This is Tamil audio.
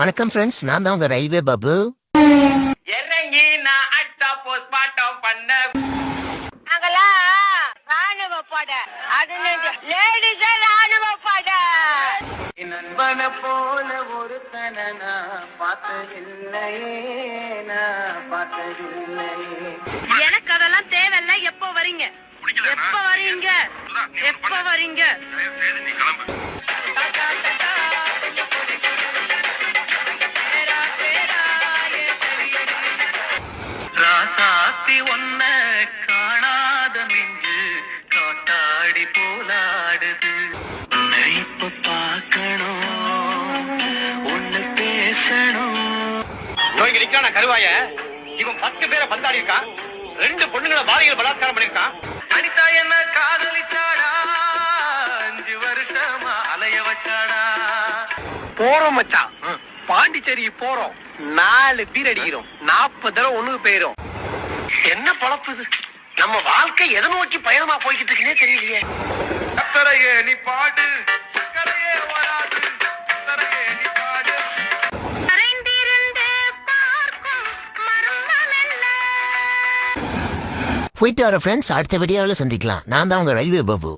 வணக்கம் ஃப்ரெண்ட்ஸ் நான் தான் உங்க ரயில்வே பாபு. இறங்கி நான் அட்டா போஸ்ட்மார்ட்டம் பண்ண நாங்கெல்லாம் ராணுவ பட. அது லேடிஸே ராணுவ பட. நண்பனை போல ஒருத்தனை நான் பார்த்ததில்லையே நான் பார்த்ததில்லையே. எனக்கு அதெல்லாம் தேவையில்ல. எப்போ வரீங்க? எப்ப வரீங்க? எப்ப வரீங்க? காணாத நெஞ்சு காட்டாடி போலாடுது. இப்ப பார்க்கணும் ஒன்னு பேசணும். இவங்க நிக்கான கருவாய? இவன் பத்து பேரை பந்தாடி இருக்கான் ரெண்டு பொண்ணுங்களை பாலியல் பலாத்காரம் பண்ணிருக்கான் அனிதா என்ன காதலிச்சாடா? அஞ்சு வருஷமா அலைய வச்சாடா? போறோம் மச்சான். பாண்டிச்சேரி போறோம். நாலு பீர் அடிக்கிறோம். நாற்பது தடவை ஒண்ணுக்கு போயிரும். என்ன பழப்பு இது? நம்ம வாழ்க்கை எதை நோக்கி பயணமா போய்கிட்டு இருக்குன்னே தெரியலையே. சக்கரையே நீ பாடு சக்கரையே வராது. சக்கரையே நீ பாடு. மறைந்திருந்து பார்க்கும் மர்மம் என்ன? போயிட்டு வர ஃப்ரெண்ட்ஸ் அடுத்த வீடியோவில் சந்திக்கலாம். நான் தான் உங்க ரயில்வே பாபு.